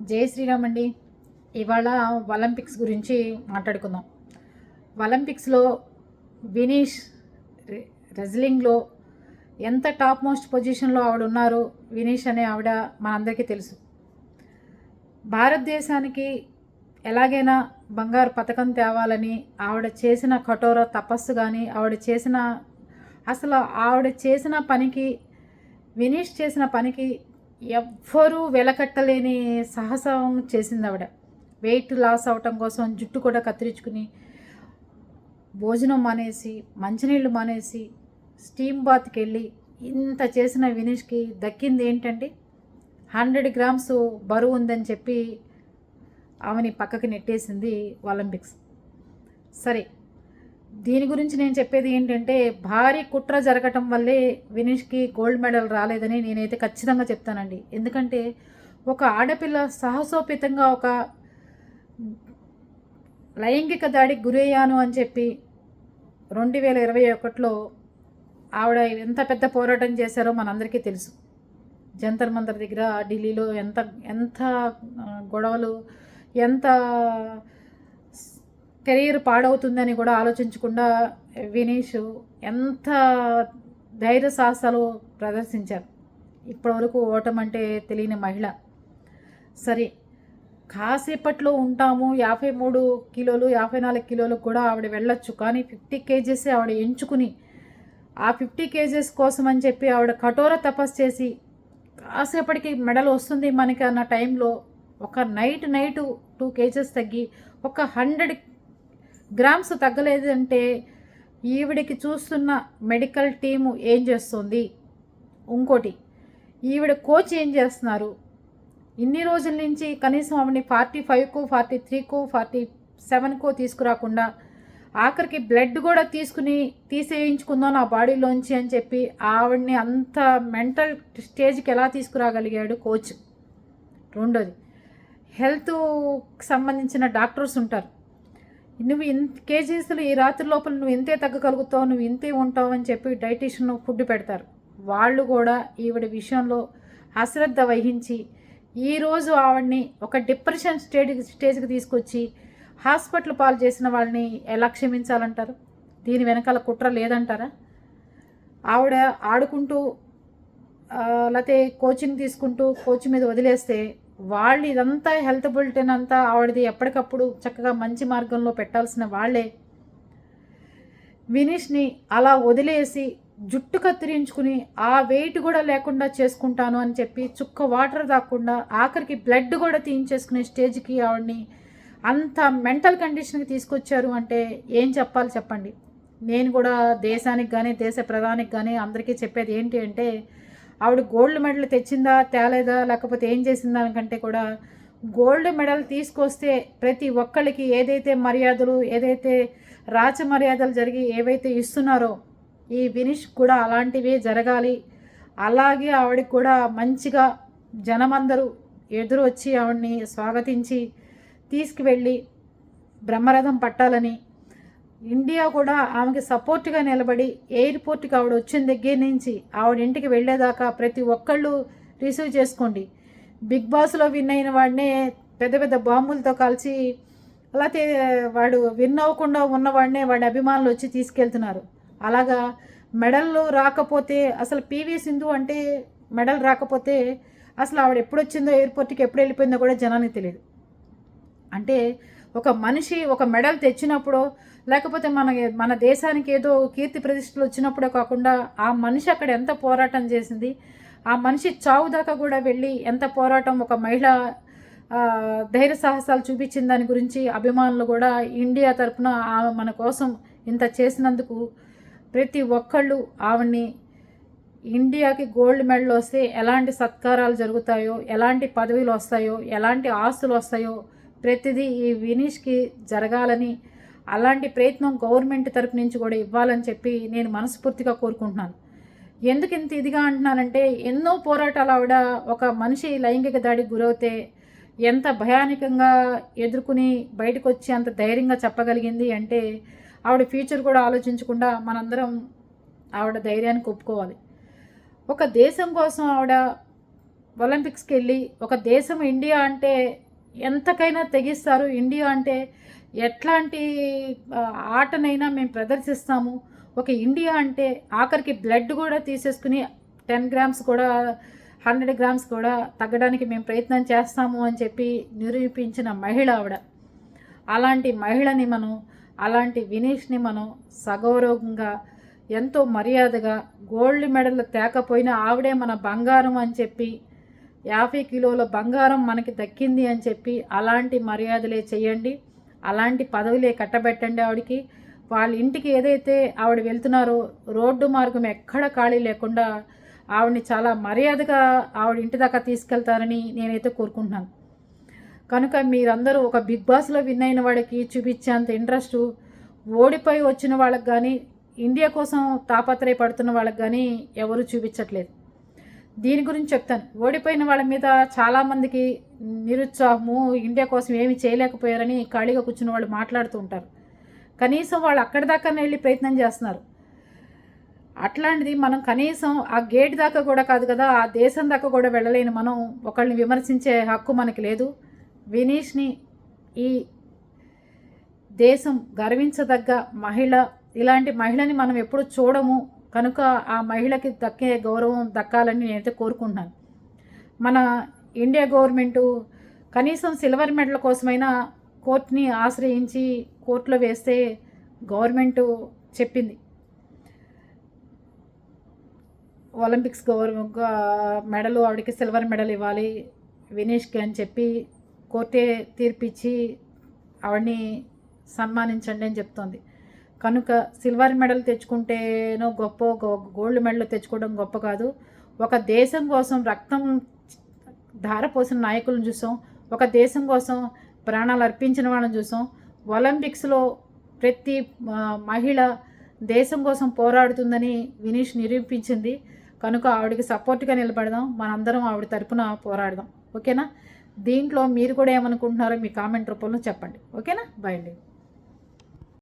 జై శ్రీరామ్ అండి. ఇవాళ ఒలింపిక్స్ గురించి మాట్లాడుకుందాం. ఒలింపిక్స్లో వినీష్ రె- రెజ్లింగ్లో ఎంత టాప్ మోస్ట్ పొజిషన్లో ఆవిడ ఉన్నారో వినీష్ అనే ఆవిడ మనందరికీ తెలుసు. భారతదేశానికి ఎలాగైనా బంగారు పథకం తేవాలని ఆవిడ చేసిన కఠోర తపస్సు కానీ ఆవిడ చేసిన అసలు ఆవిడ చేసిన పనికి వినీష్ చేసిన పనికి ఎవ్వరూ వెలకట్టలేని సాహసం చేసింది ఆవిడ వెయిట్ లాస్ అవటం కోసం జుట్టు కూడా కత్తిరించుకుని భోజనం మానేసి మంచినీళ్ళు మానేసి స్టీమ్ బాత్కి వెళ్ళి ఇంత చేసిన వినీష్కి దక్కింది ఏంటండి? హండ్రెడ్ గ్రామ్స్ బరువు ఉందని చెప్పి ఆమెని పక్కకి నెట్టేసింది ఒలింపిక్స్ సరే దీని గురించి నేను చెప్పేది ఏంటంటే భారీ కుట్ర జరగటం వల్లే వినీష్కి గోల్డ్ మెడల్ రాలేదని నేనైతే ఖచ్చితంగా చెప్తానండి. ఎందుకంటే ఒక ఆడపిల్ల సాహసోపేతంగా ఒక లైంగిక దాడికి గురయ్యాను అని చెప్పి రెండు వేల ఇరవై ఒకటిలో ఆవిడ ఎంత పెద్ద పోరాటం చేశారో మనందరికీ తెలుసు. జంతర్ మంతర్ దగ్గర ఢిల్లీలో ఎంత ఎంత గొడవలు ఎంత కెరీర్ పాడవుతుందని కూడా ఆలోచించకుండా వినీష్ ఎంత ధైర్య సాహసాలు ప్రదర్శించారు. ఇప్పటివరకు ఓటమంటే తెలియని మహిళ. సరే కాసేపట్లో ఉంటాము. యాభై మూడు కిలోలు యాభై నాలుగు కిలోలకు కూడా ఆవిడ వెళ్ళొచ్చు. కానీ ఫిఫ్టీ కేజెస్ ఆవిడ ఎంచుకుని ఆ ఫిఫ్టీ కేజెస్ కోసం అని చెప్పి ఆవిడ కఠోర తపస్సు చేసి కాసేపటికి మెడల్ వస్తుంది మనకి అన్న టైంలో ఒక నైట్ నైట్ టూ కేజెస్ తగ్గి ఒక హండ్రెడ్ గ్రామ్స్ తగ్గలేదంటే ఈవిడికి చూస్తున్న మెడికల్ టీము ఏం చేస్తుంది? ఇంకోటి ఈవిడ కోచ్ ఏం చేస్తున్నారు? ఇన్ని రోజుల నుంచి కనీసం ఆవిడని ఫార్టీ ఫైవ్కో ఫార్టీ త్రీకో ఫార్టీ సెవెన్కో తీసుకురాకుండా ఆఖరికి బ్లడ్ కూడా తీసుకుని తీసేయించుకుందాం నా బాడీలోంచి అని చెప్పి ఆవిడ్ని అంత మెంటల్ స్టేజ్కి ఎలా తీసుకురాగలిగాడు కోచ్? రెండోది హెల్త్ సంబంధించిన డాక్టర్స్ ఉంటారు. నువ్వు ఇన్ కేజీస్లు ఈ రాత్రి లోపల నువ్వు ఇంతే తగ్గగలుగుతావు నువ్వు ఇంతే ఉంటావు అని చెప్పి డైటీషియన్ ఫుడ్ పెడతారు. వాళ్ళు కూడా ఈవిడ విషయంలో అశ్రద్ధ వహించి ఈరోజు ఆవిడ్ని ఒక డిప్రెషన్ స్టేజ్ స్టేజ్కి తీసుకొచ్చి హాస్పిటల్ పాలు చేసిన వాళ్ళని ఎలా క్షమించాలంటారు? దీని వెనకాల కుట్ర లేదంటారా? ఆవిడ ఆడుకుంటూ లేకపోతే కోచింగ్ తీసుకుంటూ కోచ్ మీద వదిలేస్తే వాళ్ళు ఇదంతా హెల్త్ బులెటిన్ అంతా ఆవిడది ఎప్పటికప్పుడు చక్కగా మంచి మార్గంలో పెట్టాల్సిన వాళ్ళే. వినీష్ని అలా వదిలేసి జుట్టు కత్తిరించుకుని ఆ వెయిట్ కూడా లేకుండా చేసుకుంటాను అని చెప్పి చుక్క వాటర్ తాకుండా ఆఖరికి బ్లడ్ కూడా తీయించేసుకునే స్టేజ్కి ఆవిడని అంత మెంటల్ కండిషన్కి తీసుకొచ్చారు అంటే ఏం చెప్పాలి చెప్పండి. నేను కూడా దేశానికి కానీ దేశ ప్రధానికి కానీ అందరికీ చెప్పేది ఏంటి అంటే ఆవిడ గోల్డ్ మెడల్ తెచ్చిందా తేలేదా లేకపోతే ఏం చేసిందా దానికంటే కూడా గోల్డ్ మెడల్ తీసుకొస్తే ప్రతి ఒక్కళ్ళకి ఏదైతే మర్యాదలు ఏదైతే రాచ మర్యాదలు జరిగి ఏవైతే ఇస్తున్నారో ఈ వినిష్ కూడా అలాంటివే జరగాలి. అలాగే ఆవిడకి కూడా మంచిగా జనమందరూ ఎదురు వచ్చి ఆవిడని స్వాగతించి తీసుకువెళ్ళి బ్రహ్మరథం పట్టాలని ఇండియా కూడా ఆమెకి సపోర్ట్గా నిలబడి ఎయిర్పోర్ట్కి ఆవిడ వచ్చిన దగ్గర నుంచి ఆవిడ ఇంటికి వెళ్ళేదాకా ప్రతి ఒక్కళ్ళు రిసీవ్ చేసుకోండి. బిగ్ బాస్లో విన్ అయిన వాడినే పెద్ద పెద్ద బాంబులతో కలిసి అలా వాడు విన్ అవ్వకుండా ఉన్నవాడినే వాడి అభిమానులు వచ్చి తీసుకెళ్తున్నారు. అలాగా మెడల్ రాకపోతే అసలు పీవీ సింధు అంటే మెడల్ రాకపోతే అసలు ఆవిడ ఎప్పుడు వచ్చిందో ఎయిర్పోర్ట్కి ఎప్పుడు వెళ్ళిపోయిందో కూడా జనానికి తెలియదు అంటే ఒక మనిషి ఒక మెడల్ తెచ్చినప్పుడు లేకపోతే మన మన దేశానికి ఏదో కీర్తి ప్రతిష్టలు వచ్చినప్పుడే కాకుండా ఆ మనిషి అక్కడ ఎంత పోరాటం చేసింది ఆ మనిషి చావు దాకా కూడా వెళ్ళి ఎంత పోరాటం ఒక మహిళ ధైర్య సాహసాలు చూపించిన దాని గురించి అభిమానులు కూడా ఇండియా తరపున ఆమె మన కోసం ఇంత చేసినందుకు ప్రతి ఒక్కళ్ళు ఆవిడ్ని ఇండియాకి గోల్డ్ మెడల్ వస్తే ఎలాంటి సత్కారాలు జరుగుతాయో ఎలాంటి పదవులు వస్తాయో ఎలాంటి ఆస్తులు వస్తాయో ప్రతిదీ ఈ వినీష్కి జరగాలని అలాంటి ప్రయత్నం గవర్నమెంట్ తరపు నుంచి కూడా ఇవ్వాలని చెప్పి నేను మనస్ఫూర్తిగా కోరుకుంటున్నాను. ఎందుకు ఇంత ఇదిగా అంటున్నానంటే ఎన్నో పోరాటాలు ఆవిడ ఒక మనిషి లైంగిక దాడికి గురవుతే ఎంత భయానికంగా ఎదుర్కొని బయటకు వచ్చి అంత ధైర్యంగా చెప్పగలిగింది అంటే ఆవిడ ఫ్యూచర్ కూడా ఆలోచించకుండా మనందరం ఆవిడ ధైర్యానికి ఒప్పుకోవాలి. ఒక దేశం కోసం ఆవిడ ఒలింపిక్స్కి వెళ్ళి ఒక దేశం ఇండియా అంటే ఎంతకైనా తెగిస్తారు. ఇండియా అంటే ఎట్లాంటి ఆటనైనా మేము ప్రదర్శిస్తాము. ఒక ఇండియా అంటే ఆఖరికి బ్లడ్ కూడా తీసేసుకుని టెన్ గ్రామ్స్ కూడా హండ్రెడ్ గ్రామ్స్ కూడా తగ్గడానికి మేము ప్రయత్నం చేస్తాము అని చెప్పి నిరూపించిన మహిళ ఆవిడ. అలాంటి మహిళని మనం అలాంటి వినీష్ని మనం సగౌరవంగా ఎంతో మర్యాదగా గోల్డ్ మెడల్ తేకపోయినా ఆవిడే మన బంగారం అని చెప్పి యాభై కిలోల బంగారం మనకి దక్కింది అని చెప్పి అలాంటి మర్యాదలే చేయండి. అలాంటి పదవులే కట్టబెట్టండి ఆవిడకి. వాళ్ళ ఇంటికి ఏదైతే ఆవిడ వెళ్తున్నారో రోడ్డు మార్గం ఎక్కడ ఖాళీ లేకుండా ఆవిడని చాలా మర్యాదగా ఆవిడ ఇంటి దాకా తీసుకెళ్తారని నేనైతే కోరుకుంటున్నాను. కనుక మీరందరూ ఒక బిగ్ బాస్లో విన్ అయిన వాడికి చూపించేంత ఇంట్రెస్ట్ ఓడిపోయి వచ్చిన వాళ్ళకి కానీ ఇండియా కోసం తాపత్రయపడుతున్న వాళ్ళకి కానీ ఎవరు చూపించట్లేదు. దీని గురించి చెప్తాను. ఓడిపోయిన వాళ్ళ మీద చాలామందికి నిరుత్సాహము ఇండియా కోసం ఏమి చేయలేకపోయారని ఖాళీగా కూర్చున్న వాళ్ళు మాట్లాడుతూ ఉంటారు. కనీసం వాళ్ళు అక్కడి దాకా వెళ్ళి ప్రయత్నం చేస్తున్నారు. అట్లాంటిది మనం కనీసం ఆ గేట్ దాకా కూడా కాదు కదా ఆ దేశం దాకా కూడా వెళ్ళలేని మనం ఒకళ్ళని విమర్శించే హక్కు మనకి లేదు. వినీష్ని ఈ దేశం గర్వించదగ్గ మహిళ ఇలాంటి మహిళని మనం ఎప్పుడు చూడము కనుక ఆ మహిళకి దక్కే గౌరవం దక్కాలని నేనైతే కోరుకుంటున్నాను. మన ఇండియా గవర్నమెంటు కనీసం సిల్వర్ మెడల్ కోసమైనా కోర్టుని ఆశ్రయించి కోర్టులో వేస్తే గవర్నమెంటు చెప్పింది. ఒలింపిక్స్ గౌరవ మెడల్ ఆవిడకి సిల్వర్ మెడల్ ఇవ్వాలి వినేష్కి అని చెప్పి కోర్టే తీర్పిచ్చి ఆవిడని సన్మానించండి అని చెప్తోంది. కనుక సిల్వర్ మెడల్ తెచ్చుకుంటేనో గొప్ప గో- గోల్డ్ మెడల్ తెచ్చుకోవడం గొప్ప కాదు. ఒక దేశం కోసం రక్తం ధారపోసిన నాయకులను చూసాం. ఒక దేశం కోసం ప్రాణాలు అర్పించిన వాళ్ళని చూసాం. ఒలింపిక్స్లో ప్రతి మహిళ దేశం కోసం పోరాడుతుందని వినీష్ నిరూపించింది. కనుక ఆవిడకి సపోర్ట్గా నిలబడదాం. మనందరం ఆవిడ తరపున పోరాడదాం. ఓకేనా? దీంట్లో మీరు కూడా ఏమనుకుంటున్నారో మీ కామెంట్ రూపంలో చెప్పండి. ఓకేనా? బాయ్ అండి.